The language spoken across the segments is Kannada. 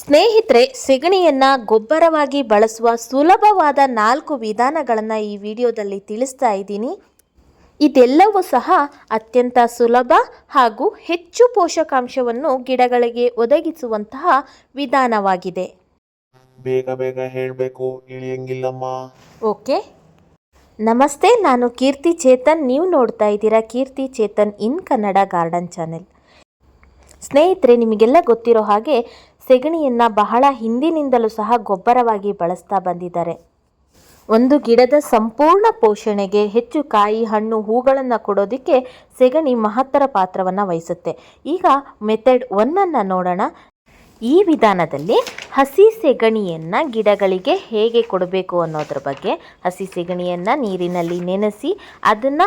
ಸ್ನೇಹಿತರೆ ಸೆಗಣಿಯನ್ನು ಗೊಬ್ಬರವಾಗಿ ಬಳಸುವ ಸುಲಭವಾದ ನಾಲ್ಕು ವಿಧಾನಗಳನ್ನು ಈ ವಿಡಿಯೋದಲ್ಲಿ ತಿಳಿಸ್ತಾ ಇದ್ದೀನಿ. ಇದೆಲ್ಲವೂ ಸಹ ಅತ್ಯಂತ ಸುಲಭ ಹಾಗೂ ಹೆಚ್ಚು ಪೋಷಕಾಂಶವನ್ನು ಗಿಡಗಳಿಗೆ ಒದಗಿಸುವಂತಹ ವಿಧಾನವಾಗಿದೆ. ಬೇಗ ಬೇಗ ಹೇಳಬೇಕು ಇಳಿಯಂಗಿಲ್ಲಮ್ಮ. ಓಕೆ. ನಮಸ್ತೆ ನಾನು ಕೀರ್ತಿ ಚೇತನ್. ನೀವು ನೋಡ್ತಾ ಇದ್ದೀರಾ Keerthi Chetan in Kannada garden channel. ಸ್ನೇಹಿತರೆ ನಿಮಗೆಲ್ಲ ಗೊತ್ತಿರೋ ಹಾಗೆ ಸೆಗಣಿಯನ್ನು ಬಹಳ ಹಿಂದಿನಿಂದಲೂ ಸಹ ಗೊಬ್ಬರವಾಗಿ ಬಳಸ್ತಾ ಬಂದಿದ್ದಾರೆ. ಒಂದು ಗಿಡದ ಸಂಪೂರ್ಣ ಪೋಷಣೆಗೆ ಹೆಚ್ಚು ಕಾಯಿ, ಹಣ್ಣು, ಹೂಗಳನ್ನು ಕೊಡೋದಕ್ಕೆ ಸೆಗಣಿ ಮಹತ್ತರ ಪಾತ್ರವನ್ನು ವಹಿಸುತ್ತೆ. ಈಗ ಮೆಥಡ್ ಒನ್ನನ್ನು ನೋಡೋಣ. ಈ ವಿಧಾನದಲ್ಲಿ ಹಸಿ ಸೆಗಣಿಯನ್ನು ಗಿಡಗಳಿಗೆ ಹೇಗೆ ಕೊಡಬೇಕು ಅನ್ನೋದ್ರ ಬಗ್ಗೆ, ಹಸಿ ಸೆಗಣಿಯನ್ನು ನೀರಿನಲ್ಲಿ ನೆನೆಸಿ ಅದನ್ನು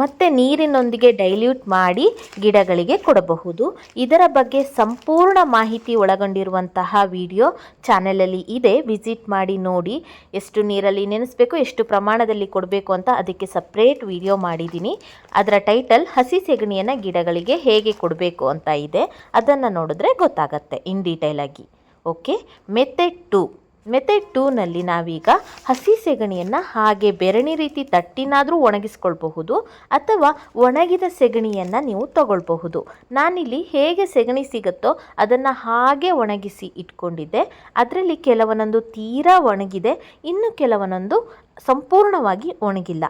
ಮತ್ತೆ ನೀರಿನೊಂದಿಗೆ ಡೈಲ್ಯೂಟ್ ಮಾಡಿ ಗಿಡಗಳಿಗೆ ಕೊಡಬಹುದು. ಇದರ ಬಗ್ಗೆ ಸಂಪೂರ್ಣ ಮಾಹಿತಿ ಒಳಗೊಂಡಿರುವಂತಹ ವಿಡಿಯೋ ಚಾನಲಲ್ಲಿ ಇದೆ. ವಿಸಿಟ್ ಮಾಡಿ ನೋಡಿ. ಎಷ್ಟು ನೀರಲ್ಲಿ ನೆನೆಸಬೇಕು, ಎಷ್ಟು ಪ್ರಮಾಣದಲ್ಲಿ ಕೊಡಬೇಕು ಅಂತ ಅದಕ್ಕೆ ಸಪ್ರೇಟ್ ವಿಡಿಯೋ ಮಾಡಿದ್ದೀನಿ. ಅದರ ಟೈಟಲ್ ಹಸಿ ಸೆಗಣಿಯನ್ನು ಗಿಡಗಳಿಗೆ ಹೇಗೆ ಕೊಡಬೇಕು ಅಂತ ಇದೆ. ಅದನ್ನು ನೋಡಿದ್ರೆ ಗೊತ್ತಾಗತ್ತೆ ಇನ್ ಡೀಟೇಲಾಗಿ ಓಕೆ ಮೆಥೆಡ್ ಟು ಮೆಥಡ್ ಟೂನಲ್ಲಿ ನಾವೀಗ ಹಸಿ ಸೆಗಣಿಯನ್ನು ಹಾಗೆ ಬೆರಣಿ ರೀತಿ ತಟ್ಟಿನಾದರೂ ಒಣಗಿಸ್ಕೊಳ್ಬಹುದು ಅಥವಾ ಒಣಗಿದ ಸೆಗಣಿಯನ್ನು ನೀವು ತಗೊಳ್ಬಹುದು. ನಾನಿಲ್ಲಿ ಹೇಗೆ ಸೆಗಣಿ ಸಿಗುತ್ತೋ ಅದನ್ನು ಹಾಗೆ ಒಣಗಿಸಿ ಇಟ್ಕೊಂಡಿದ್ದೆ. ಅದರಲ್ಲಿ ಕೆಲವನೊಂದು ತೀರಾ ಒಣಗಿದೆ, ಇನ್ನು ಕೆಲವನೊಂದು ಸಂಪೂರ್ಣವಾಗಿ ಒಣಗಿಲ್ಲ.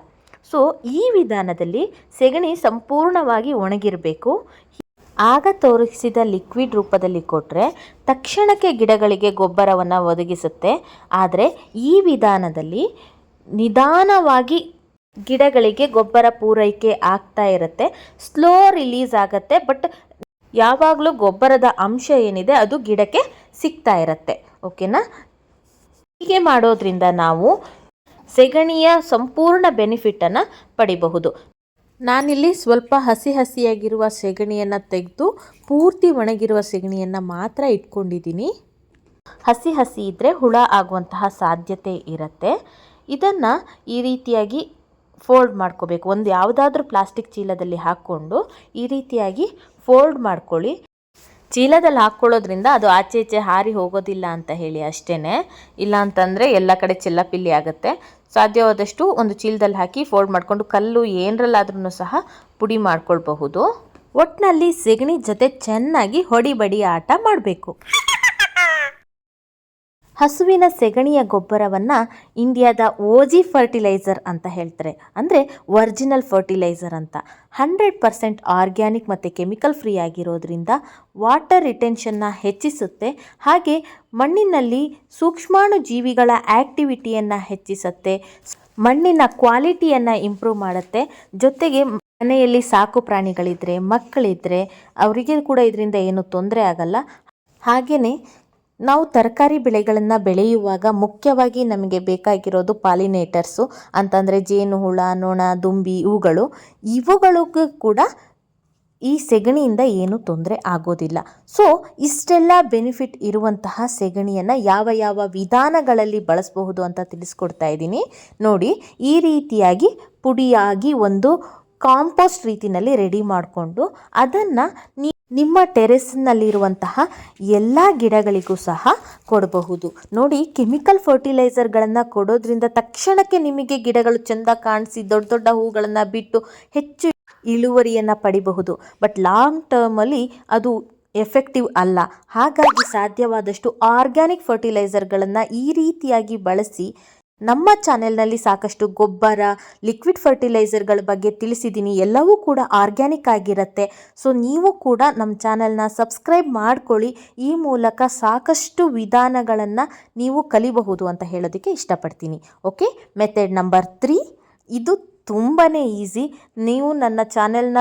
ಸೊ ಈ ವಿಧಾನದಲ್ಲಿ ಸೆಗಣಿ ಸಂಪೂರ್ಣವಾಗಿ ಒಣಗಿರಬೇಕು. ಆಗ ತೋರಿಸಿದ ಲಿಕ್ವಿಡ್ ರೂಪದಲ್ಲಿ ಕೊಟ್ಟರೆ ತಕ್ಷಣಕ್ಕೆ ಗಿಡಗಳಿಗೆ ಗೊಬ್ಬರವನ್ನು ಒದಗಿಸುತ್ತೆ. ಆದರೆ ಈ ವಿಧಾನದಲ್ಲಿ ನಿಧಾನವಾಗಿ ಗಿಡಗಳಿಗೆ ಗೊಬ್ಬರ ಪೂರೈಕೆ ಆಗ್ತಾ ಇರುತ್ತೆ. ಸ್ಲೋ ರಿಲೀಸ್ ಆಗುತ್ತೆ, ಬಟ್ ಯಾವಾಗಲೂ ಗೊಬ್ಬರದ ಅಂಶ ಏನಿದೆ ಅದು ಗಿಡಕ್ಕೆ ಸಿಗ್ತಾ ಇರುತ್ತೆ. ಓಕೆನಾ? ಹೀಗೆ ಮಾಡೋದ್ರಿಂದ ನಾವು ಸೆಗಣಿಯ ಸಂಪೂರ್ಣ ಬೆನಿಫಿಟನ್ನು ಪಡಿಬಹುದು. ನಾನಿಲ್ಲಿ ಸ್ವಲ್ಪ ಹಸಿ ಹಸಿಯಾಗಿರುವ ಸೆಗಣಿಯನ್ನು ತೆಗೆದು ಪೂರ್ತಿ ಒಣಗಿರುವ ಸೆಗಣಿಯನ್ನು ಮಾತ್ರ ಇಟ್ಕೊಂಡಿದ್ದೀನಿ. ಹಸಿ ಹಸಿ ಇದ್ದರೆ ಹುಳ ಆಗುವಂತಹ ಸಾಧ್ಯತೆ ಇರುತ್ತೆ. ಇದನ್ನು ಈ ರೀತಿಯಾಗಿ ಫೋಲ್ಡ್ ಮಾಡ್ಕೋಬೇಕು. ಒಂದು ಯಾವುದಾದ್ರೂ ಪ್ಲಾಸ್ಟಿಕ್ ಚೀಲದಲ್ಲಿ ಹಾಕ್ಕೊಂಡು ಈ ರೀತಿಯಾಗಿ ಫೋಲ್ಡ್ ಮಾಡ್ಕೊಳ್ಳಿ. ಚೀಲದಲ್ಲಿ ಹಾಕ್ಕೊಳ್ಳೋದ್ರಿಂದ ಅದು ಆಚೆ ಈಚೆ ಹಾರಿ ಹೋಗೋದಿಲ್ಲ ಅಂತ ಹೇಳಿ ಅಷ್ಟೇ ಇಲ್ಲ ಅಂತಂದರೆ ಎಲ್ಲ ಕಡೆ ಚೆಲ್ಲಪಿಲ್ಲಿ ಆಗುತ್ತೆ. ಸಾಧ್ಯವಾದಷ್ಟು ಒಂದು ಚೀಲದಲ್ಲಿ ಹಾಕಿ ಫೋಲ್ಡ್ ಮಾಡಿಕೊಂಡು ಕಲ್ಲು ಏನರಲ್ಲಾದ್ರೂ ಸಹ ಪುಡಿ ಮಾಡ್ಕೊಳ್ಬಹುದು. ಒಟ್ಟಿನಲ್ಲಿ ಸೆಗಣಿ ಜೊತೆ ಚೆನ್ನಾಗಿ ಹೊಡಿಬಡಿ ಆಟ ಮಾಡಬೇಕು. ಹಸುವಿನ ಸೆಗಣಿಯ ಗೊಬ್ಬರವನ್ನು ಇಂಡಿಯಾದ ಓಜಿ ಫರ್ಟಿಲೈಸರ್ ಅಂತ ಹೇಳ್ತಾರೆ. ಅಂದರೆ ಒರಿಜಿನಲ್ ಫರ್ಟಿಲೈಸರ್ ಅಂತ. ಹಂಡ್ರೆಡ್ ಪರ್ಸೆಂಟ್ ಆರ್ಗ್ಯಾನಿಕ್ ಮತ್ತು ಕೆಮಿಕಲ್ ಫ್ರೀ ಆಗಿರೋದ್ರಿಂದ ವಾಟರ್ ರಿಟೆನ್ಷನ್ನ ಹೆಚ್ಚಿಸುತ್ತೆ. ಹಾಗೆ ಮಣ್ಣಿನಲ್ಲಿ ಸೂಕ್ಷ್ಮಾಣು ಜೀವಿಗಳ ಆ್ಯಕ್ಟಿವಿಟಿಯನ್ನು ಹೆಚ್ಚಿಸುತ್ತೆ. ಮಣ್ಣಿನ ಕ್ವಾಲಿಟಿಯನ್ನು ಇಂಪ್ರೂವ್ ಮಾಡುತ್ತೆ. ಜೊತೆಗೆ ಮನೆಯಲ್ಲಿ ಸಾಕು ಪ್ರಾಣಿಗಳಿದ್ದರೆ ಮಕ್ಕಳಿದ್ದರೆ ಅವರಿಗೆ ಕೂಡ ಇದರಿಂದ ಏನು ತೊಂದರೆ ಆಗಲ್ಲ. ಹಾಗೆಯೇ ನಾವು ತರಕಾರಿ ಬೆಳೆಗಳನ್ನು ಬೆಳೆಯುವಾಗ ಮುಖ್ಯವಾಗಿ ನಮಗೆ ಬೇಕಾಗಿರೋದು ಪಾಲಿನೇಟರ್ಸು, ಅಂತಂದರೆ ಜೇನುಹುಳ, ನೊಣ, ದುಂಬಿ ಇವುಗಳು. ಇವುಗಳಿಗೂ ಕೂಡ ಈ ಸೆಗಣಿಯಿಂದ ಏನೂ ತೊಂದರೆ ಆಗೋದಿಲ್ಲ. ಸೊ ಇಷ್ಟೆಲ್ಲ ಬೆನಿಫಿಟ್ ಇರುವಂತಹ ಸೆಗಣಿಯನ್ನು ಯಾವ ಯಾವ ವಿಧಾನಗಳಲ್ಲಿ ಬಳಸಬಹುದು ಅಂತ ತಿಳಿಸ್ಕೊಡ್ತಾ ಇದ್ದೀನಿ. ನೋಡಿ, ಈ ರೀತಿಯಾಗಿ ಪುಡಿಯಾಗಿ ಒಂದು ಕಾಂಪೋಸ್ಟ್ ರೀತಿಯಲ್ಲಿ ರೆಡಿ ಮಾಡಿಕೊಂಡು ಅದನ್ನು ನೀ ನಿಮ್ಮ ಟೆರೆಸ್ನಲ್ಲಿರುವಂತಹ ಎಲ್ಲ ಗಿಡಗಳಿಗೂ ಸಹ ಕೊಡಬಹುದು. ನೋಡಿ, ಕೆಮಿಕಲ್ ಫರ್ಟಿಲೈಸರ್ಗಳನ್ನು ಕೊಡೋದ್ರಿಂದ ತಕ್ಷಣಕ್ಕೆ ನಿಮಗೆ ಗಿಡಗಳು ಚೆಂದ ಕಾಣಿಸಿ, ದೊಡ್ಡ ದೊಡ್ಡ ಹೂಗಳನ್ನು ಬಿಟ್ಟು ಹೆಚ್ಚು ಇಳುವರಿಯನ್ನು ಪಡಿಬಹುದು. ಬಟ್ ಲಾಂಗ್ ಟರ್ಮಲ್ಲಿ ಅದು ಎಫೆಕ್ಟಿವ್ ಅಲ್ಲ. ಹಾಗಾಗಿ ಸಾಧ್ಯವಾದಷ್ಟು ಆರ್ಗ್ಯಾನಿಕ್ ಫರ್ಟಿಲೈಸರ್ಗಳನ್ನು ಈ ರೀತಿಯಾಗಿ ಬಳಸಿ ನಮ್ಮ ಚಾನೆಲ್ನಲ್ಲಿ ಸಾಕಷ್ಟು ಗೊಬ್ಬರ, ಲಿಕ್ವಿಡ್ ಫರ್ಟಿಲೈಸರ್ಗಳ ಬಗ್ಗೆ ತಿಳಿಸಿದ್ದೀನಿ ಎಲ್ಲವೂ ಕೂಡ ಆರ್ಗ್ಯಾನಿಕ್ ಆಗಿರುತ್ತೆ. ಸೊ, ನೀವು ಕೂಡ ನಮ್ಮ ಚಾನೆಲ್ನ ಸಬ್ಸ್ಕ್ರೈಬ್ ಮಾಡ್ಕೊಳ್ಳಿ. ಈ ಮೂಲಕ ಸಾಕಷ್ಟು ವಿಧಾನಗಳನ್ನು ನೀವು ಕಲಿಬಹುದು ಅಂತ ಹೇಳೋದಕ್ಕೆ ಇಷ್ಟಪಡ್ತೀನಿ. ಓಕೆ? Method number three. ಇದು ತುಂಬಾ ಈಸಿ. ನೀವು ನನ್ನ ಚಾನೆಲ್ನ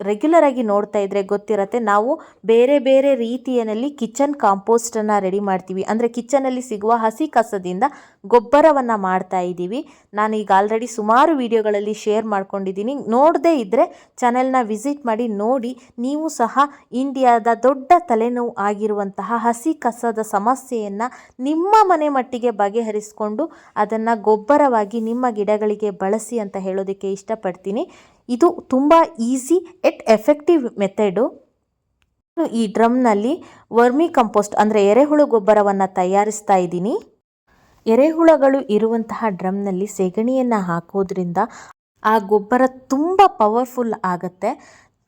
ರೆಗ್ಯುಲರ್ ಆಗಿ ನೋಡ್ತಾ ಇದ್ದರೆ ಗೊತ್ತಿರತ್ತೆ, ನಾವು ಬೇರೆ ಬೇರೆ ರೀತಿಯಲ್ಲಿ ಕಿಚನ್ ಕಾಂಪೋಸ್ಟನ್ನು ರೆಡಿ ಮಾಡ್ತೀವಿ. ಅಂದರೆ ಕಿಚನಲ್ಲಿ ಸಿಗುವ ಹಸಿ ಕಸದಿಂದ ಗೊಬ್ಬರವನ್ನು ಮಾಡ್ತಾ ಇದ್ದೀವಿ. ನಾನು ಈಗ ಆಲ್ರೆಡಿ ಸುಮಾರು ವಿಡಿಯೋಗಳಲ್ಲಿ ಶೇರ್ ಮಾಡ್ಕೊಂಡಿದ್ದೀನಿ. ನೋಡದೇ ಇದ್ದರೆ ಚಾನೆಲ್ನ ವಿಸಿಟ್ ಮಾಡಿ ನೋಡಿ, ನೀವು ಸಹ ಇಂಡಿಯಾದ ದೊಡ್ಡ ತಲೆನೋವು ಆಗಿರುವಂತಹ ಹಸಿ ಕಸದ ಸಮಸ್ಯೆಯನ್ನು ನಿಮ್ಮ ಮನೆ ಮಟ್ಟಿಗೆ ಬಗೆಹರಿಸಿಕೊಂಡು ಅದನ್ನು ಗೊಬ್ಬರವಾಗಿ ನಿಮ್ಮ ಗಿಡಗಳಿಗೆ ಬಳಸಿ ಅಂತ ಹೇಳೋದಕ್ಕೆ ಇಷ್ಟಪಡ್ತೀನಿ. ಇದು ತುಂಬ ಈಸಿ ಎಟ್ ಎಫೆಕ್ಟಿವ್ ಮೆಥಡು ಈ ಡ್ರಮ್ನಲ್ಲಿ ವರ್ಮಿ ಕಂಪೋಸ್ಟ್ ಅಂದರೆ ಎರೆಹುಳು ಗೊಬ್ಬರವನ್ನು ತಯಾರಿಸ್ತಾ ಇದ್ದೀನಿ. ಎರೆಹುಳಗಳು ಇರುವಂತಹ ಡ್ರಮ್ನಲ್ಲಿ ಸೆಗಣಿಯನ್ನು ಹಾಕೋದ್ರಿಂದ ಆ ಗೊಬ್ಬರ ತುಂಬ ಪವರ್ಫುಲ್ ಆಗುತ್ತೆ.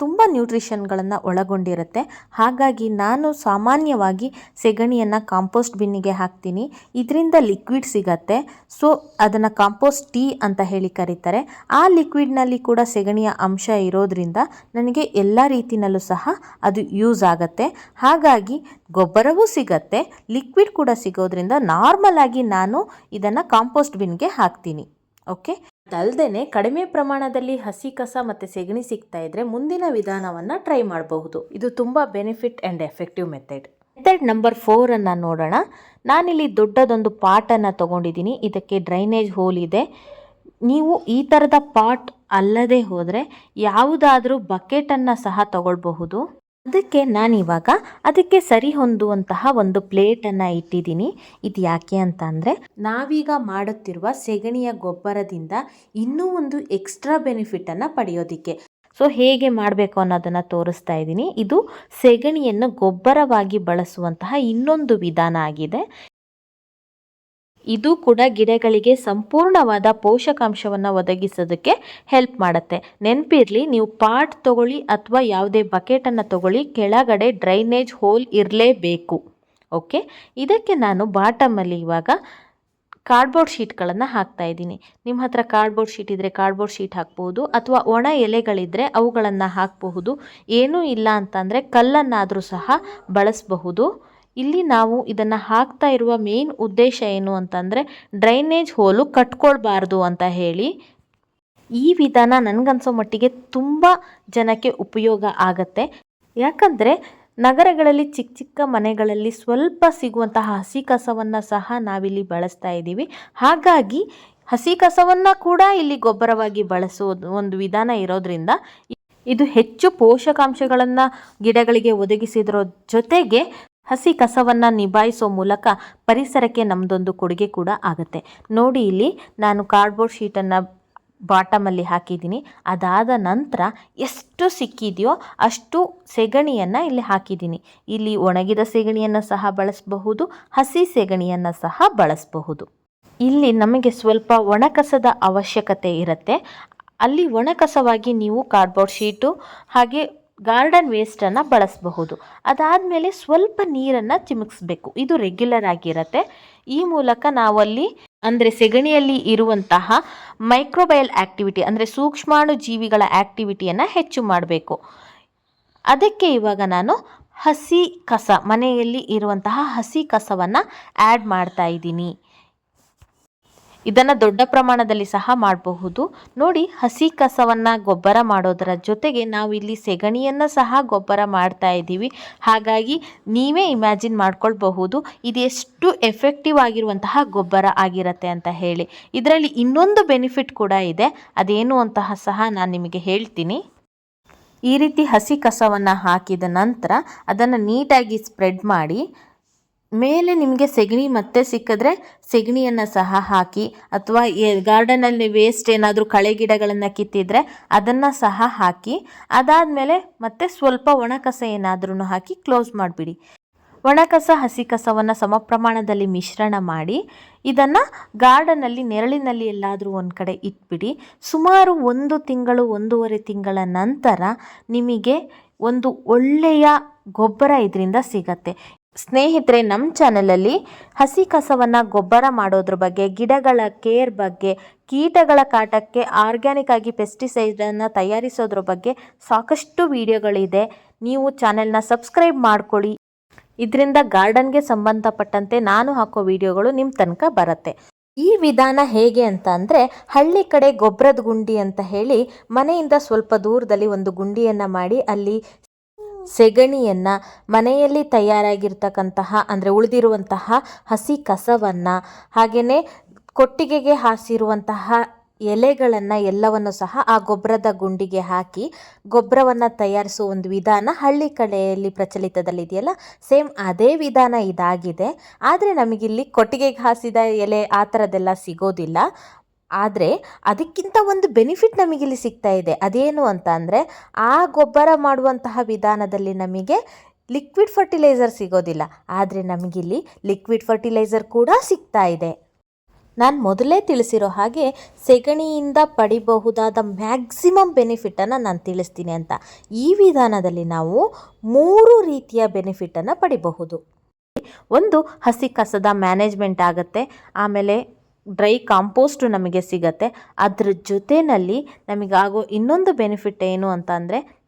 ತುಂಬ ನ್ಯೂಟ್ರಿಷನ್ಗಳನ್ನು ಒಳಗೊಂಡಿರುತ್ತೆ. ಹಾಗಾಗಿ ನಾನು ಸಾಮಾನ್ಯವಾಗಿ ಸೆಗಣಿಯನ್ನು ಕಾಂಪೋಸ್ಟ್ ಬಿನ್ನಿಗೆ ಹಾಕ್ತೀನಿ. ಇದರಿಂದ ಲಿಕ್ವಿಡ್ ಸಿಗತ್ತೆ. ಸೊ ಅದನ್ನು ಕಾಂಪೋಸ್ಟ್ ಟೀ ಅಂತ ಹೇಳಿ ಕರೀತಾರೆ. ಆ ಲಿಕ್ವಿಡ್ನಲ್ಲಿ ಕೂಡ ಸೆಗಣಿಯ ಅಂಶ ಇರೋದ್ರಿಂದ ನನಗೆ ಎಲ್ಲ ರೀತಿಯಲ್ಲೂ ಸಹ ಅದು ಯೂಸ್ ಆಗುತ್ತೆ. ಹಾಗಾಗಿ ಗೊಬ್ಬರವೂ ಸಿಗತ್ತೆ. ಲಿಕ್ವಿಡ್ ಕೂಡ ಸಿಗೋದ್ರಿಂದ ನಾರ್ಮಲ್ ಆಗಿ ನಾನು ಇದನ್ನು ಕಾಂಪೋಸ್ಟ್ ಬಿನ್ಗೆ ಹಾಕ್ತೀನಿ. ಓಕೆ ಅದಲ್ಲದೆ ಕಡಿಮೆ ಪ್ರಮಾಣದಲ್ಲಿ ಹಸಿ ಕಸ ಮತ್ತು ಸೆಗಣಿ ಸಿಗ್ತಾ ಇದ್ರೆ ಮುಂದಿನ ವಿಧಾನವನ್ನು ಟ್ರೈ ಮಾಡಬಹುದು. ಇದು ತುಂಬ benefit and effective method method number ಫೋರನ್ನು ನೋಡೋಣ. ನಾನಿಲ್ಲಿ ದೊಡ್ಡದೊಂದು ಪಾಟನ್ನು ತಗೊಂಡಿದ್ದೀನಿ. ಇದಕ್ಕೆ ಡ್ರೈನೇಜ್ ಹೋಲ್ ಇದೆ. ನೀವು ಈ ಥರದ ಪಾಟ್ ಅಲ್ಲದೆ ಹೋದರೆ ಯಾವುದಾದ್ರೂ ಬಕೆಟನ್ನು ಸಹ ತಗೊಳ್ಬಹುದು. ಅದಕ್ಕೆ ನಾನಿವಾಗ ಅದಕ್ಕೆ ಸರಿ ಹೊಂದುವಂತಹ ಒಂದು ಪ್ಲೇಟನ್ನು ಇಟ್ಟಿದ್ದೀನಿ. ಇದು ಯಾಕೆ ಅಂತ ಅಂದರೆ, ನಾವೀಗ ಮಾಡುತ್ತಿರುವ ಸೆಗಣಿಯ ಗೊಬ್ಬರದಿಂದ ಇನ್ನೂ ಒಂದು ಎಕ್ಸ್ಟ್ರಾ ಬೆನಿಫಿಟನ್ನು ಪಡೆಯೋದಿಕ್ಕೆ. ಸೊ ಹೇಗೆ ಮಾಡಬೇಕು ಅನ್ನೋದನ್ನು ತೋರಿಸ್ತಾ ಇದ್ದೀನಿ. ಇದು ಸೆಗಣಿಯನ್ನು ಗೊಬ್ಬರವಾಗಿ ಬಳಸುವಂತಹ ಇನ್ನೊಂದು ವಿಧಾನ ಆಗಿದೆ. ಇದು ಕೂಡ ಗಿಡಗಳಿಗೆ ಸಂಪೂರ್ಣವಾದ ಪೋಷಕಾಂಶವನ್ನು ಒದಗಿಸೋದಕ್ಕೆ ಹೆಲ್ಪ್ ಮಾಡುತ್ತೆ. ನೆನಪಿರಲಿ, ನೀವು ಪಾಟ್ ತಗೊಳ್ಳಿ ಅಥವಾ ಯಾವುದೇ ಬಕೆಟನ್ನು ತಗೊಳ್ಳಿ, ಕೆಳಗಡೆ ಡ್ರೈನೇಜ್ ಹೋಲ್ ಇರಲೇಬೇಕು. ಓಕೆ ಇದಕ್ಕೆ ನಾನು ಬಾಟಮಲ್ಲಿ ಇವಾಗ ಕಾರ್ಡ್ಬೋರ್ಡ್ ಶೀಟ್ಗಳನ್ನು ಹಾಕ್ತಾ ಇದ್ದೀನಿ. ನಿಮ್ಮ ಹತ್ರ ಕಾರ್ಡ್ಬೋರ್ಡ್ ಶೀಟ್ ಇದ್ದರೆ ಕಾರ್ಡ್ಬೋರ್ಡ್ ಶೀಟ್ ಹಾಕ್ಬೋದು, ಅಥವಾ ಒಣ ಎಲೆಗಳಿದ್ದರೆ ಅವುಗಳನ್ನು ಹಾಕಬಹುದು. ಏನೂ ಇಲ್ಲ ಅಂತಂದರೆ ಕಲ್ಲನ್ನಾದರೂ ಸಹ ಬಳಸಬಹುದು. ಇಲ್ಲಿ ನಾವು ಇದನ್ನು ಹಾಕ್ತಾ ಇರುವ ಮೇನ್ ಉದ್ದೇಶ ಏನು ಅಂತಂದರೆ ಡ್ರೈನೇಜ್ ಹೋಲು ಕಟ್ಕೊಳ್ಬಾರ್ದು ಅಂತ ಹೇಳಿ. ಈ ವಿಧಾನ ನನಗನ್ಸೋ ಮಟ್ಟಿಗೆ ತುಂಬ ಜನಕ್ಕೆ ಉಪಯೋಗ ಆಗತ್ತೆ. ಯಾಕಂದರೆ ನಗರಗಳಲ್ಲಿ ಚಿಕ್ಕ ಚಿಕ್ಕ ಮನೆಗಳಲ್ಲಿ ಸ್ವಲ್ಪ ಸಿಗುವಂತಹ ಹಸಿ ಕಸವನ್ನು ಸಹ ನಾವಿಲ್ಲಿ ಬಳಸ್ತಾ ಇದ್ದೀವಿ. ಹಾಗಾಗಿ ಹಸಿ ಕಸವನ್ನು ಕೂಡ ಇಲ್ಲಿ ಗೊಬ್ಬರವಾಗಿ ಬಳಸೋದು ಒಂದು ವಿಧಾನ ಇರೋದ್ರಿಂದ ಇದು ಹೆಚ್ಚು ಪೋಷಕಾಂಶಗಳನ್ನು ಗಿಡಗಳಿಗೆ ಒದಗಿಸಿದ್ರ ಜೊತೆಗೆ ಹಸಿ ಕಸವನ್ನು ನಿಭಾಯಿಸೋ ಮೂಲಕ ಪರಿಸರಕ್ಕೆ ನಮ್ಮದೊಂದು ಕೊಡುಗೆ ಕೂಡ ಆಗುತ್ತೆ. ನೋಡಿ ಇಲ್ಲಿ ನಾನು ಕಾರ್ಡ್ಬೋರ್ಡ್ ಶೀಟನ್ನು ಬಾಟಮಲ್ಲಿ ಹಾಕಿದ್ದೀನಿ. ಅದಾದ ನಂತರ ಎಷ್ಟು ಸಿಕ್ಕಿದೆಯೋ ಅಷ್ಟು ಸೆಗಣಿಯನ್ನು ಇಲ್ಲಿ ಹಾಕಿದ್ದೀನಿ. ಇಲ್ಲಿ ಒಣಗಿದ ಸೆಗಣಿಯನ್ನು ಸಹ ಬಳಸಬಹುದು, ಹಸಿ ಸೆಗಣಿಯನ್ನು ಸಹ ಬಳಸಬಹುದು. ಇಲ್ಲಿ ನಮಗೆ ಸ್ವಲ್ಪ ಒಣಕಸದ ಅವಶ್ಯಕತೆ ಇರುತ್ತೆ. ಅಲ್ಲಿ ಒಣಕಸವಾಗಿ ನೀವು ಕಾರ್ಡ್ಬೋರ್ಡ್ ಶೀಟು ಹಾಗೆ ಗಾರ್ಡನ್ ವೇಸ್ಟನ್ನು ಬಳಸಬಹುದು. ಅದಾದಮೇಲೆ ಸ್ವಲ್ಪ ನೀರನ್ನು ಚಿಮುಕಿಸ್ಬೇಕು. ಇದು ರೆಗ್ಯುಲರ್ ಆಗಿರುತ್ತೆ. ಈ ಮೂಲಕ ನಾವಲ್ಲಿ ಅಂದರೆ ಸೆಗಣಿಯಲ್ಲಿ ಇರುವಂತಹ ಮೈಕ್ರೋಬಯಲ್ ಆ್ಯಕ್ಟಿವಿಟಿ ಅಂದರೆ ಸೂಕ್ಷ್ಮಾಣು ಜೀವಿಗಳ ಆ್ಯಕ್ಟಿವಿಟಿಯನ್ನು ಹೆಚ್ಚು ಮಾಡಬೇಕು. ಅದಕ್ಕೆ ಇವಾಗ ನಾನು ಹಸಿ ಕಸ, ಮನೆಯಲ್ಲಿ ಇರುವಂತಹ ಹಸಿ ಕಸವನ್ನು ಆ್ಯಡ್ ಮಾಡ್ತಾ ಇದ್ದೀನಿ. ಇದನ್ನು ದೊಡ್ಡ ಪ್ರಮಾಣದಲ್ಲಿ ಸಹ ಮಾಡಬಹುದು. ನೋಡಿ, ಹಸಿ ಕಸವನ್ನು ಗೊಬ್ಬರ ಮಾಡೋದರ ಜೊತೆಗೆ ನಾವು ಇಲ್ಲಿ ಸೆಗಣಿಯನ್ನು ಸಹ ಗೊಬ್ಬರ ಮಾಡ್ತಾ ಇದ್ದೀವಿ. ಹಾಗಾಗಿ ನೀವೇ ಇಮ್ಯಾಜಿನ್ ಮಾಡ್ಕೊಳ್ಬಹುದು. ಇದು ಎಷ್ಟು ಎಫೆಕ್ಟಿವ್ ಆಗಿರುವಂತಹ ಗೊಬ್ಬರ ಆಗಿರತ್ತೆ ಅಂತ ಹೇಳಿ. ಇದರಲ್ಲಿ ಇನ್ನೊಂದು ಬೆನಿಫಿಟ್ ಕೂಡ ಇದೆ. ಅದೇನು ಅಂತಹ ಸಹ ನಾನು ನಿಮಗೆ ಹೇಳ್ತೀನಿ. ಈ ರೀತಿ ಹಸಿ ಕಸವನ್ನು ಹಾಕಿದ ನಂತರ ಅದನ್ನು ನೀಟಾಗಿ ಸ್ಪ್ರೆಡ್ ಮಾಡಿ ಮೇಲೆ ನಿಮಗೆ ಸೆಗಣಿ ಮತ್ತೆ ಸಿಕ್ಕಿದ್ರೆ ಸೆಗಣಿಯನ್ನು ಸಹ ಹಾಕಿ ಅಥವಾ ಗಾರ್ಡನಲ್ಲಿ ವೇಸ್ಟ್ ಏನಾದರೂ ಕಳೆ ಗಿಡಗಳನ್ನು ಕಿತ್ತಿದ್ರೆ ಅದನ್ನು ಸಹ ಹಾಕಿ, ಅದಾದಮೇಲೆ ಮತ್ತೆ ಸ್ವಲ್ಪ ಒಣಕಸ ಏನಾದ್ರೂ ಹಾಕಿ ಕ್ಲೋಸ್ ಮಾಡಿಬಿಡಿ. ಒಣಕಸ, ಹಸಿ ಕಸವನ್ನು ಸಮ ಪ್ರಮಾಣದಲ್ಲಿ ಮಿಶ್ರಣ ಮಾಡಿ ಇದನ್ನು ಗಾರ್ಡನಲ್ಲಿ ನೆರಳಿನಲ್ಲಿ ಎಲ್ಲಾದರೂ ಒಂದು ಕಡೆ ಇಟ್ಬಿಡಿ. ಸುಮಾರು ಒಂದು ತಿಂಗಳು, ಒಂದೂವರೆ ತಿಂಗಳ ನಂತರ ನಿಮಗೆ ಒಂದು ಒಳ್ಳೆಯ ಗೊಬ್ಬರ ಇದರಿಂದ ಸಿಗತ್ತೆ. ಸ್ನೇಹಿತರೆ ನಮ್ಮ ಚಾನಲಲ್ಲಿ ಹಸಿ ಕಸವನ್ನು ಗೊಬ್ಬರ ಮಾಡೋದ್ರ ಬಗ್ಗೆ, ಗಿಡಗಳ ಕೇರ್ ಬಗ್ಗೆ, ಕೀಟಗಳ ಕಾಟಕ್ಕೆ ಆರ್ಗ್ಯಾನಿಕ್ ಆಗಿ ಪೆಸ್ಟಿಸೈಡನ್ನು ತಯಾರಿಸೋದ್ರ ಬಗ್ಗೆ ಸಾಕಷ್ಟು ವಿಡಿಯೋಗಳಿದೆ. ನೀವು ಚಾನೆಲ್ನ ಸಬ್ಸ್ಕ್ರೈಬ್ ಮಾಡ್ಕೊಳ್ಳಿ. ಇದರಿಂದ ಗಾರ್ಡನ್ಗೆ ಸಂಬಂಧಪಟ್ಟಂತೆ ನಾನು ಹಾಕೋ ವಿಡಿಯೋಗಳು ನಿಮ್ಮ ತನಕ ಬರುತ್ತೆ. ಈ ವಿಧಾನ ಹೇಗೆ ಅಂತ ಅಂದರೆ, ಹಳ್ಳಿ ಕಡೆ ಗೊಬ್ಬರದ ಗುಂಡಿ ಅಂತ ಹೇಳಿ ಮನೆಯಿಂದ ಸ್ವಲ್ಪ ದೂರದಲ್ಲಿ ಒಂದು ಗುಂಡಿಯನ್ನು ಮಾಡಿ ಅಲ್ಲಿ ಸೆಗಣಿಯನ್ನು ಮನೆಯಲ್ಲಿ ತಯಾರಾಗಿರ್ತಕ್ಕಂತಹ, ಅಂದರೆ ಉಳಿದಿರುವಂತಹ ಹಸಿ ಕಸವನ್ನು ಹಾಗೆಯೇ ಕೊಟ್ಟಿಗೆಗೆ ಹಾಸಿರುವಂತಹ ಎಲೆಗಳನ್ನು ಎಲ್ಲವನ್ನು ಸಹ ಆ ಗೊಬ್ಬರದ ಗುಂಡಿಗೆ ಹಾಕಿ ಗೊಬ್ಬರವನ್ನು ತಯಾರಿಸುವ ಒಂದು ವಿಧಾನ ಹಳ್ಳಿ ಕಡೆಯಲ್ಲಿ ಪ್ರಚಲಿತದಲ್ಲಿದೆಯಲ್ಲ, ಸೇಮ್ ಅದೇ ವಿಧಾನ ಇದಾಗಿದೆ. ಆದರೆ ನಮಗಿಲ್ಲಿ ಕೊಟ್ಟಿಗೆಗೆ ಹಾಸಿದ ಎಲೆ ಆ ಥರದ್ದೆಲ್ಲ ಸಿಗೋದಿಲ್ಲ. ಆದರೆ ಅದಕ್ಕಿಂತ ಒಂದು ಬೆನಿಫಿಟ್ ನಮಗಿಲ್ಲಿ ಸಿಗ್ತಾ ಇದೆ. ಅದೇನು ಅಂತ ಅಂದರೆ ಆ ಗೊಬ್ಬರ ಮಾಡುವಂತಹ ವಿಧಾನದಲ್ಲಿ ನಮಗೆ ಲಿಕ್ವಿಡ್ ಫರ್ಟಿಲೈಸರ್ ಸಿಗೋದಿಲ್ಲ. ಆದರೆ ನಮಗಿಲ್ಲಿ ಲಿಕ್ವಿಡ್ ಫರ್ಟಿಲೈಸರ್ ಕೂಡ ಸಿಗ್ತಾ ಇದೆ. ನಾನು ಮೊದಲೇ ತಿಳಿಸಿರೋ ಹಾಗೆ ಸೆಗಣಿಯಿಂದ ಪಡಿಬಹುದಾದ ಮ್ಯಾಕ್ಸಿಮಮ್ ಬೆನಿಫಿಟನ್ನು ನಾನು ತಿಳಿಸ್ತೀನಿ ಅಂತ. ಈ ವಿಧಾನದಲ್ಲಿ ನಾವು ಮೂರು ರೀತಿಯ ಬೆನಿಫಿಟನ್ನು ಪಡಿಬಹುದು. ಒಂದು ಹಸಿ ಕಸದ ಮ್ಯಾನೇಜ್ಮೆಂಟ್ ಆಗುತ್ತೆ. ಆಮೇಲೆ ಡ್ರೈ ಕಾಂಪೋಸ್ಟ್ ನಮಗೆ ಸಿಗತ್ತೆ. ಅದ್ರ ಜೊತೆಯಲ್ಲಿ ನಮಗಾಗೋ ಇನ್ನೊಂದು ಬೆನಿಫಿಟ್ ಏನು ಅಂತ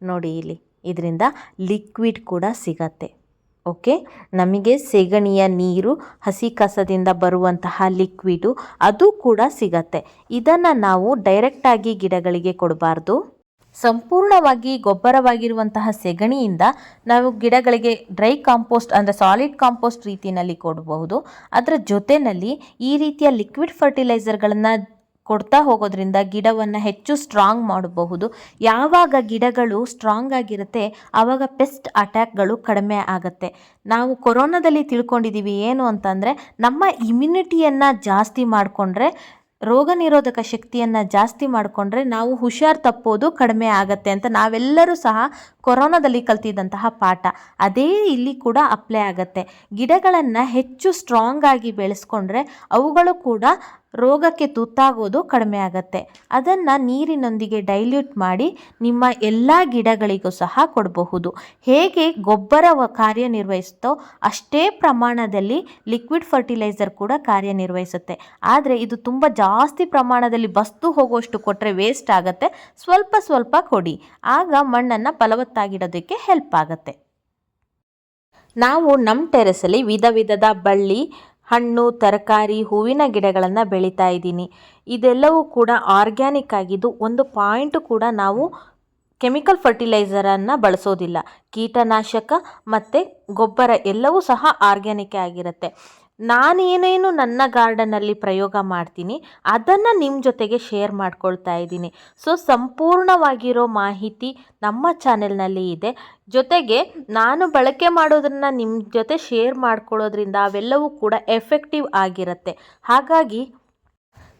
ನೋಡಿ ಇಲ್ಲಿ, ಇದರಿಂದ ಲಿಕ್ವಿಡ್ ಕೂಡ ಸಿಗತ್ತೆ. ಓಕೆ? ನಮಗೆ ಸೆಗಣಿಯ ನೀರು, ಹಸಿ ಕಸದಿಂದ ಬರುವಂತಹ ಲಿಕ್ವಿಡು, ಅದು ಕೂಡ ಸಿಗತ್ತೆ. ಇದನ್ನು ನಾವು ಡೈರೆಕ್ಟಾಗಿ ಗಿಡಗಳಿಗೆ ಕೊಡಬಾರ್ದು. ಸಂಪೂರ್ಣವಾಗಿ ಗೊಬ್ಬರವಾಗಿರುವಂತಹ ಸೆಗಣಿಯಿಂದ ನಾವು ಗಿಡಗಳಿಗೆ ಡ್ರೈ ಕಾಂಪೋಸ್ಟ್ ಅಂದರೆ ಸಾಲಿಡ್ ಕಾಂಪೋಸ್ಟ್ ರೀತಿಯಲ್ಲಿ ಕೊಡಬಹುದು. ಅದರ ಜೊತೆಯಲ್ಲಿ ಈ ರೀತಿಯ ಲಿಕ್ವಿಡ್ ಫರ್ಟಿಲೈಸರ್ಗಳನ್ನು ಕೊಡ್ತಾ ಹೋಗೋದ್ರಿಂದ ಗಿಡವನ್ನು ಹೆಚ್ಚು ಸ್ಟ್ರಾಂಗ್ ಮಾಡಬಹುದು. ಯಾವಾಗ ಗಿಡಗಳು ಸ್ಟ್ರಾಂಗ್ ಆಗಿರುತ್ತೆ ಆವಾಗ ಪೆಸ್ಟ್ ಅಟ್ಯಾಕ್ಗಳು ಕಡಿಮೆ ಆಗುತ್ತೆ. ನಾವು ಕೊರೋನಾದಲ್ಲಿ ತಿಳ್ಕೊಂಡಿದ್ದೀವಿ ಏನು ಅಂತಂದರೆ, ನಮ್ಮ ಇಮ್ಯುನಿಟಿಯನ್ನು ಜಾಸ್ತಿ ಮಾಡಿಕೊಂಡ್ರೆ ರೋಗ ನಿರೋಧಕ ಶಕ್ತಿಯನ್ನು ಜಾಸ್ತಿ ಮಾಡಿಕೊಂಡ್ರೆ ನಾವು ಹುಷಾರು ತಪ್ಪೋದು ಕಡಿಮೆ ಆಗತ್ತೆ ಅಂತ ನಾವೆಲ್ಲರೂ ಸಹ ಕೊರೋನಾದಲ್ಲಿ ಕಲ್ತಿದ್ದಂತಹ ಪಾಠ. ಅದೇ ಇಲ್ಲಿ ಕೂಡ ಅಪ್ಲೈ ಆಗತ್ತೆ. ಗಿಡಗಳನ್ನು ಹೆಚ್ಚು ಸ್ಟ್ರಾಂಗ್ ಆಗಿ ಬೆಳೆಸ್ಕೊಂಡ್ರೆ ಅವುಗಳು ಕೂಡ ರೋಗಕ್ಕೆ ತುತ್ತಾಗೋದು ಕಡಿಮೆ ಆಗತ್ತೆ. ಅದನ್ನು ನೀರಿನೊಂದಿಗೆ ಡೈಲ್ಯೂಟ್ ಮಾಡಿ ನಿಮ್ಮ ಎಲ್ಲ ಗಿಡಗಳಿಗೂ ಸಹ ಕೊಡಬಹುದು. ಹೇಗೆ ಗೊಬ್ಬರ ಕಾರ್ಯನಿರ್ವಹಿಸ್ತೋ ಅಷ್ಟೇ ಪ್ರಮಾಣದಲ್ಲಿ ಲಿಕ್ವಿಡ್ ಫರ್ಟಿಲೈಸರ್ ಕೂಡ ಕಾರ್ಯನಿರ್ವಹಿಸುತ್ತೆ. ಆದರೆ ಇದು ತುಂಬ ಜಾಸ್ತಿ ಪ್ರಮಾಣದಲ್ಲಿ ಬಸ್ತು ಹೋಗುವಷ್ಟು ಕೊಟ್ಟರೆ ವೇಸ್ಟ್ ಆಗುತ್ತೆ. ಸ್ವಲ್ಪ ಸ್ವಲ್ಪ ಕೊಡಿ. ಆಗ ಮಣ್ಣನ್ನು ಫಲವತ್ತಾಗಿಡೋದಕ್ಕೆ ಹೆಲ್ಪ್ ಆಗುತ್ತೆ. ನಾವು ನಮ್ಮ ಟೆರೆಸಲ್ಲಿ ವಿಧ ವಿಧದ ಬಳ್ಳಿ ಹಣ್ಣು, ತರಕಾರಿ, ಹೂವಿನ ಗಿಡಗಳನ್ನು ಬೆಳೀತಾ ಇದ್ದೀನಿ. ಇದೆಲ್ಲವೂ ಕೂಡ ಆರ್ಗ್ಯಾನಿಕ್ ಆಗಿದ್ದು ಒಂದು ಪಾಯಿಂಟು ಕೂಡ ನಾವು ಕೆಮಿಕಲ್ ಫರ್ಟಿಲೈಸರನ್ನು ಬಳಸೋದಿಲ್ಲ. ಕೀಟನಾಶಕ ಮತ್ತು ಗೊಬ್ಬರ ಎಲ್ಲವೂ ಸಹ ಆರ್ಗ್ಯಾನಿಕ್ ಆಗಿರುತ್ತೆ. ನಾನೇನೇನು ನನ್ನ ಗಾರ್ಡನಲ್ಲಿ ಪ್ರಯೋಗ ಮಾಡ್ತೀನಿ, ಅದನ್ನು ನಿಮ್ಮ ಜೊತೆಗೆ ಶೇರ್ ಮಾಡ್ಕೊಳ್ತಾ ಇದ್ದೀನಿ. ಸೊ, ಸಂಪೂರ್ಣವಾಗಿರೋ ಮಾಹಿತಿ ನಮ್ಮ ಚಾನೆಲ್ನಲ್ಲಿ ಇದೆ. ಜೊತೆಗೆ ನಾನು ಬಳಕೆ ಮಾಡೋದನ್ನು ನಿಮ್ಮ ಜೊತೆ ಶೇರ್ ಮಾಡ್ಕೊಳ್ಳೋದ್ರಿಂದ ಅವೆಲ್ಲವೂ ಕೂಡ ಎಫೆಕ್ಟಿವ್ ಆಗಿರುತ್ತೆ. ಹಾಗಾಗಿ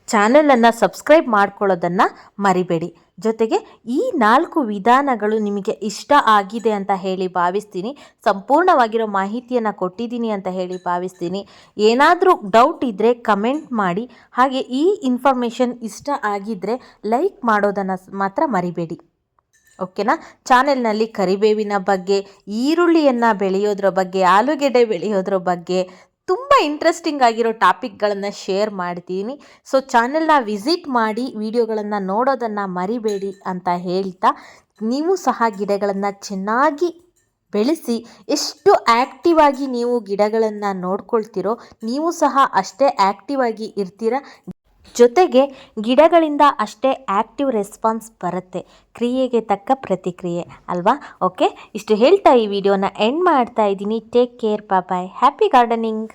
ಚಾನೆಲನ್ನು ಸಬ್ಸ್ಕ್ರೈಬ್ ಮಾಡ್ಕೊಳ್ಳೋದನ್ನು ಮರಿಬೇಡಿ. ಜೊತೆಗೆ ಈ ನಾಲ್ಕು ವಿಧಾನಗಳು ನಿಮಗೆ ಇಷ್ಟ ಆಗಿದೆ ಅಂತ ಹೇಳಿ ಭಾವಿಸ್ತೀನಿ. ಸಂಪೂರ್ಣವಾಗಿರೋ ಮಾಹಿತಿಯನ್ನು ಕೊಟ್ಟಿದ್ದೀನಿ ಅಂತ ಹೇಳಿ ಭಾವಿಸ್ತೀನಿ. ಏನಾದರೂ ಡೌಟ್ ಇದ್ದರೆ ಕಮೆಂಟ್ ಮಾಡಿ. ಹಾಗೆ ಈ ಇನ್ಫಾರ್ಮೇಷನ್ ಇಷ್ಟ ಆಗಿದ್ದರೆ ಲೈಕ್ ಮಾಡೋದನ್ನು ಮಾತ್ರ ಮರಿಬೇಡಿ. ಓಕೆನಾ ಚಾನೆಲ್ನಲ್ಲಿ ಕರಿಬೇವಿನ ಬಗ್ಗೆ, ಈರುಳ್ಳಿಯನ್ನು ಬೆಳೆಯೋದ್ರ ಬಗ್ಗೆ, ಆಲೂಗೆಡ್ಡೆ ಬೆಳೆಯೋದ್ರ ಬಗ್ಗೆ ತುಂಬ ಇಂಟ್ರೆಸ್ಟಿಂಗ್ ಆಗಿರೋ ಟಾಪಿಕ್ಗಳನ್ನು ಶೇರ್ ಮಾಡ್ತೀನಿ. ಸೊ ಚಾನೆಲ್ನ ವಿಸಿಟ್ ಮಾಡಿ ವಿಡಿಯೋಗಳನ್ನು ನೋಡೋದನ್ನು ಮರಿಬೇಡಿ ಅಂತ ಹೇಳ್ತಾ, ನೀವು ಸಹ ಗಿಡಗಳನ್ನು ಚೆನ್ನಾಗಿ ಬೆಳೆಸಿ, ಎಷ್ಟು ಆ್ಯಕ್ಟಿವ್ ಆಗಿ ನೀವು ಗಿಡಗಳನ್ನು ನೋಡ್ಕೊಳ್ತಿರೋ, ನೀವು ಸಹ ಅಷ್ಟೇ ಆ್ಯಕ್ಟಿವ್ ಆಗಿ ಇರ್ತೀರ. ಜೊತೆಗೆ, ಗಿಡಗಳಿಂದ ಅಷ್ಟೇ ಆ್ಯಕ್ಟಿವ್ ರೆಸ್ಪಾನ್ಸ್ ಬರುತ್ತೆ. ಕ್ರಿಯೆಗೆ ತಕ್ಕ ಪ್ರತಿಕ್ರಿಯೆ, ಅಲ್ವಾ? ಓಕೆ ಇಷ್ಟು ಹೇಳ್ತಾ ಈ ವಿಡಿಯೋನ ಎಂಡ್ ಮಾಡ್ತಾ ಇದ್ದೀನಿ. Take care bye happy gardening